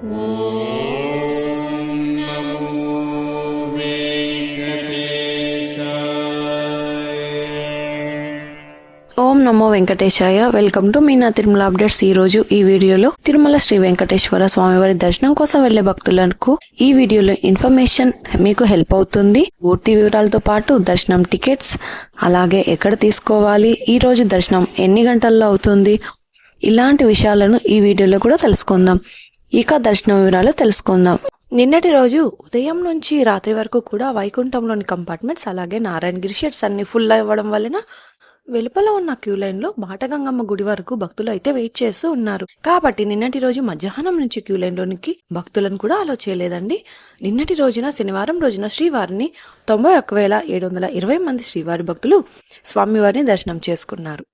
ఓం నమో వెంకటేశాయ. Welcome to Meena Tirumala updates. ఈ రోజు ఈ వీడియోలో తిరుమల శ్రీ వెంకటేశ్వర స్వామివారి దర్శనం కోసం వెళ్ళే భక్తులకు ఈ వీడియోలో ఇన్ఫర్మేషన్ మీకు హెల్ప్ అవుతుంది. పూర్తి వివరాలతో పాటు దర్శనం టికెట్స్ అలాగే ఎక్కడ తీసుకోవాలి ఈ రోజు దర్శనం ఎన్ని గంటల్లో అవుతుంది ఇలాంటి విషయాలను ఈ వీడియోలో కూడా తెలుసుకుందాం. ఇక దర్శనం వివరాలు తెలుసుకుందాం. నిన్నటి రోజు ఉదయం నుంచి రాత్రి వరకు కూడా వైకుంఠంలోని కంపార్ట్మెంట్స్ అలాగే నారాయణగిరి షెడ్స్ అన్ని ఫుల్ అవ్వడం వలన వెలుపల ఉన్న క్యూ లైన్లో బాటగంగమ్మ గుడి వరకు భక్తులు అయితే వెయిట్ చేస్తూ ఉన్నారు. కాబట్టి నిన్నటి రోజు మధ్యాహ్నం నుంచి క్యూ లైన్ లోనికి భక్తులను కూడా అలో చేయలేదండి. నిన్నటి రోజున శనివారం రోజున శ్రీవారిని తొంభై ఒక్క వేల ఏడు వందల ఇరవై మంది శ్రీవారి భక్తులు స్వామివారిని దర్శనం చేసుకున్నారు.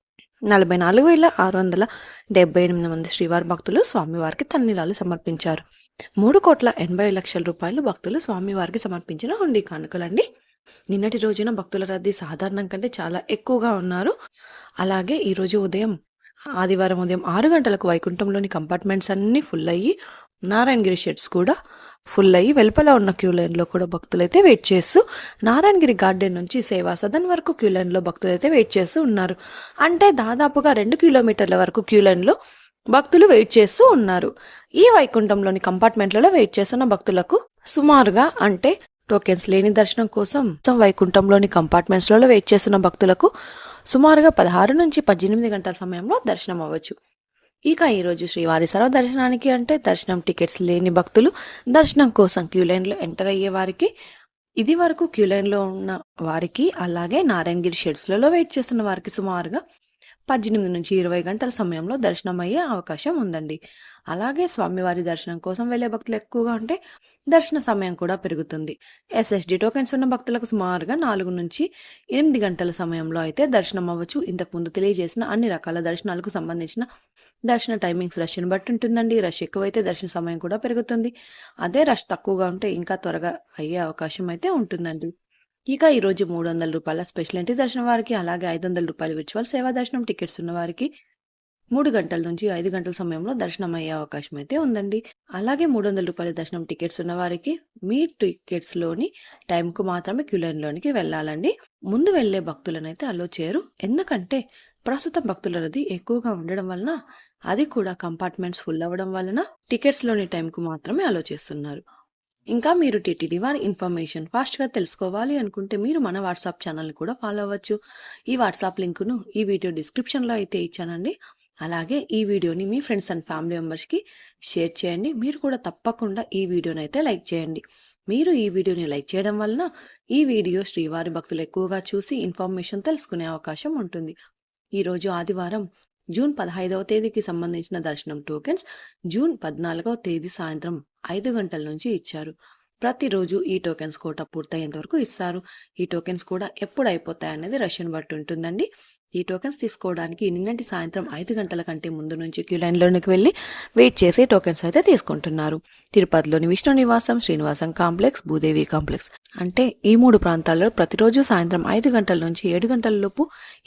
నలభై నాలుగు వేల ఆరు వందల డెబ్బై ఎనిమిది మంది శ్రీవారి భక్తులు స్వామివారికి తన్నీలాలు సమర్పించారు. మూడు కోట్ల ఎనభై లక్షల రూపాయలు భక్తులు స్వామివారికి సమర్పించిన హుండీ కానుకలండి. నిన్నటి రోజున భక్తుల రద్దీ సాధారణం కంటే చాలా ఎక్కువగా ఉన్నారు. అలాగే ఈరోజు ఉదయం ఆదివారం ఉదయం ఆరు గంటలకు వైకుంఠంలోని కంపార్ట్మెంట్స్ అన్నీ ఫుల్ అయ్యి నారాయణగిరి షెడ్స్ కూడా ఫుల్ అయ్యి వెలుపల ఉన్న క్యూ లైన్లో కూడా భక్తులైతే వెయిట్ చేస్తూ నారాయణగిరి గార్డెన్ నుంచి సేవా సదన్ వరకు క్యూ లైన్లో భక్తులైతే వెయిట్ చేస్తూ ఉన్నారు. అంటే దాదాపుగా రెండు కిలోమీటర్ల వరకు క్యూ లైన్లో భక్తులు వెయిట్ చేస్తూ ఉన్నారు. ఈ వైకుంఠంలోని కంపార్ట్మెంట్లలో వెయిట్ చేస్తున్న భక్తులకు సుమారుగా అంటే టోకెన్స్ లేని దర్శనం కోసం వైకుంఠంలోని కంపార్ట్మెంట్స్లలో వెయిట్ చేస్తున్న భక్తులకు సుమారుగా పదహారు నుంచి పద్దెనిమిది గంటల సమయంలో దర్శనం అవ్వచ్చు ఇక ఈరోజు శ్రీవారి సర్వ దర్శనానికి అంటే దర్శనం టికెట్స్ లేని భక్తులు దర్శనం కోసం క్యూ లైన్లో ఎంటర్ అయ్యే వారికి ఇది వరకు క్యూ లైన్లో ఉన్న వారికి అలాగే నారాయణగిరి షెడ్స్లలో వెయిట్ చేస్తున్న వారికి సుమారుగా పద్దెనిమిది నుంచి ఇరవై గంటల సమయంలో దర్శనం అయ్యే అవకాశం ఉందండి. అలాగే స్వామివారి దర్శనం కోసం వెళ్ళే భక్తులు ఎక్కువగా ఉంటే దర్శన సమయం కూడా పెరుగుతుంది. ఎస్ఎస్డి టోకెన్స్ ఉన్న భక్తులకు సుమారుగా నాలుగు నుంచి ఎనిమిది గంటల సమయంలో అయితే దర్శనం అవ్వచ్చు. ఇంతకు ముందు తెలియజేసిన అన్ని రకాల దర్శనాలకు సంబంధించిన దర్శన టైమింగ్స్ రష్ని బట్టి ఉంటుందండి. రష్ ఎక్కువైతే దర్శన సమయం కూడా పెరుగుతుంది. అదే రష్ తక్కువగా ఉంటే ఇంకా త్వరగా అయ్యే అవకాశం అయితే ఉంటుందండి. ఇక ఈరోజు మూడు వందల రూపాయల స్పెషల్ ఎంట్రీ దర్శనం వారికి అలాగే ఐదు వందల రూపాయల విర్చువల్ సేవా దర్శనం టికెట్స్ ఉన్న వారికి మూడు గంటల నుంచి ఐదు గంటల సమయంలో దర్శనం అయ్యే అవకాశం అయితే ఉందండి. అలాగే మూడు వందల రూపాయల దర్శనం టికెట్స్ ఉన్న వారికి మీ టికెట్స్లోని టైంకు మాత్రమే క్యూ లోనికి వెళ్ళాలండి. ముందు వెళ్ళే భక్తులనైతే అలో చేయరు. ఎందుకంటే ప్రస్తుతం భక్తుల రద్దీ ఎక్కువగా ఉండడం వలన అది కూడా కంపార్ట్మెంట్స్ ఫుల్ అవ్వడం వలన టికెట్స్లోని టైంకు మాత్రమే అలో చేస్తున్నారు. ఇంకా మీరు టీటీడీ వారి ఇన్ఫర్మేషన్ ఫాస్ట్గా తెలుసుకోవాలి అనుకుంటే మీరు మన వాట్సాప్ ఛానల్ని కూడా ఫాలో అవ్వచ్చు. ఈ వాట్సాప్ లింకును ఈ వీడియో డిస్క్రిప్షన్లో అయితే ఇచ్చానండి. అలాగే ఈ వీడియోని మీ ఫ్రెండ్స్ అండ్ ఫ్యామిలీ మెంబర్స్కి షేర్ చేయండి. మీరు కూడా తప్పకుండా ఈ వీడియోని అయితే లైక్ చేయండి. మీరు ఈ వీడియోని లైక్ చేయడం వలన ఈ వీడియో శ్రీవారి భక్తులు ఎక్కువగా చూసి ఇన్ఫర్మేషన్ తెలుసుకునే అవకాశం ఉంటుంది. ఈరోజు ఆదివారం జూన్ పదహైదవ తేదీకి సంబంధించిన దర్శనం టోకెన్స్ జూన్ పద్నాలుగవ తేదీ సాయంత్రం ఐదు గంటల నుంచి ఇచ్చారు. ప్రతిరోజు ఈ టోకెన్స్ కోట పూర్తయ్యేంత వరకు ఇస్తారు. ఈ టోకెన్స్ కూడా ఎప్పుడు అయిపోతాయి అనేది రష్యన్ బట్టి ఉంటుందండి. ఈ టోకెన్స్ తీసుకోవడానికి నిన్నటి సాయంత్రం ఐదు గంటల కంటే ముందు నుంచి క్యూ లైన్లోనికి వెళ్ళి వెయిట్ చేసి టోకెన్స్ అయితే తీసుకుంటున్నారు. తిరుపతిలోని విష్ణు నివాసం శ్రీనివాసం కాంప్లెక్స్ భూదేవి కాంప్లెక్స్. అంటే ఈ మూడు ప్రాంతాల్లో ప్రతిరోజు సాయంత్రం ఐదు గంటల నుంచి ఏడు గంటల లోపు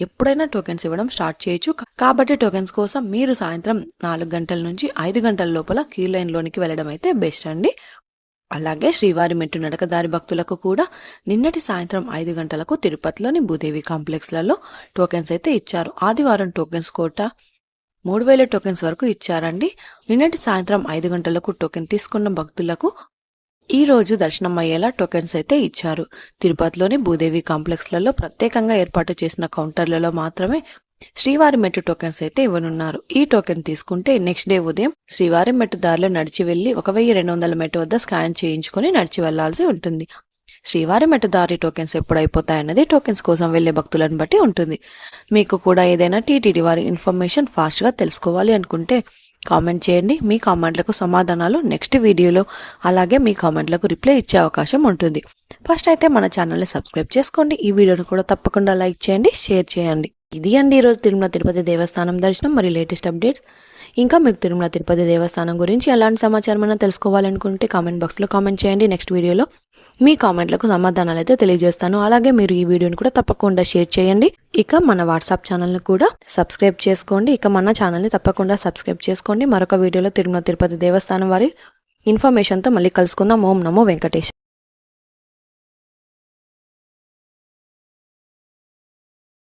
ఎప్పుడైనా టోకెన్స్ ఇవ్వడం స్టార్ట్ చేయొచ్చు. కాబట్టి టోకెన్స్ కోసం మీరు సాయంత్రం నాలుగు గంటల నుంచి ఐదు గంటల లోపల క్యూ లైన్లోనికి వెళ్ళడం అయితే బెస్ట్ అండి. అలాగే శ్రీవారి మెట్టు నడకదారి భక్తులకు కూడా నిన్నటి సాయంత్రం ఐదు గంటలకు తిరుపతిలోని భూదేవి కాంప్లెక్స్లలో టోకెన్స్ అయితే ఇచ్చారు. ఆదివారం టోకెన్స్ కోట మూడు వేల టోకెన్స్ వరకు ఇచ్చారండి. నిన్నటి సాయంత్రం ఐదు గంటలకు టోకెన్ తీసుకున్న భక్తులకు ఈ రోజు దర్శనం అయ్యేలా టోకెన్స్ అయితే ఇచ్చారు. తిరుపతిలోని భూదేవి కాంప్లెక్స్లలో ప్రత్యేకంగా ఏర్పాటు చేసిన కౌంటర్లలో మాత్రమే శ్రీవారి మెట్టు టోకెన్స్ అయితే ఇవ్వనున్నారు. ఈ టోకెన్ తీసుకుంటే నెక్స్ట్ డే ఉదయం శ్రీవారి మెట్టు దారిలో నడిచి వెళ్ళి ఒక వెయ్యి రెండు వందల మెట్టు వద్ద స్కాన్ చేయించుకుని నడిచి వెళ్ళాల్సి ఉంటుంది. శ్రీవారి మెట్టు దారి టోకెన్స్ ఎప్పుడు అయిపోతాయన్నది టోకెన్స్ కోసం వెళ్ళే భక్తులను బట్టి ఉంటుంది. మీకు కూడా ఏదైనా టీటీడీ వారి ఇన్ఫర్మేషన్ ఫాస్ట్గా తెలుసుకోవాలి అనుకుంటే కామెంట్ చేయండి. మీ కామెంట్లకు సమాధానాలు నెక్స్ట్ వీడియోలో అలాగే మీ కామెంట్లకు రిప్లై ఇచ్చే అవకాశం ఉంటుంది. ఫస్ట్ అయితే మన ఛానల్ని సబ్స్క్రైబ్ చేసుకోండి. ఈ వీడియోను కూడా తప్పకుండా లైక్ చేయండి షేర్ చేయండి. ఇది అండి ఈరోజు తిరుమల తిరుపతి దేవస్థానం దర్శనం మరియు లేటెస్ట్ అప్డేట్స్. ఇంకా మీకు తిరుమల తిరుపతి దేవస్థానం గురించి ఎలాంటి సమాచారం అయినా తెలుసుకోవాలనుకుంటే కామెంట్ బాక్స్లో కామెంట్ చేయండి. నెక్స్ట్ వీడియోలో మీ కామెంట్లకు సమాధానాలు అయితే తెలియజేస్తాను. అలాగే మీరు ఈ వీడియోని కూడా తప్పకుండా షేర్ చేయండి. ఇక మన వాట్సాప్ ఛానల్ని కూడా సబ్స్క్రైబ్ చేసుకోండి. ఇక మన ఛానల్ని తప్పకుండా సబ్స్క్రైబ్ చేసుకోండి. మరొక వీడియోలో తిరుమల తిరుపతి దేవస్థానం వారి ఇన్ఫర్మేషన్తో మళ్ళీ కలుసుకుందాం. ఓం నమో వెంకటేష్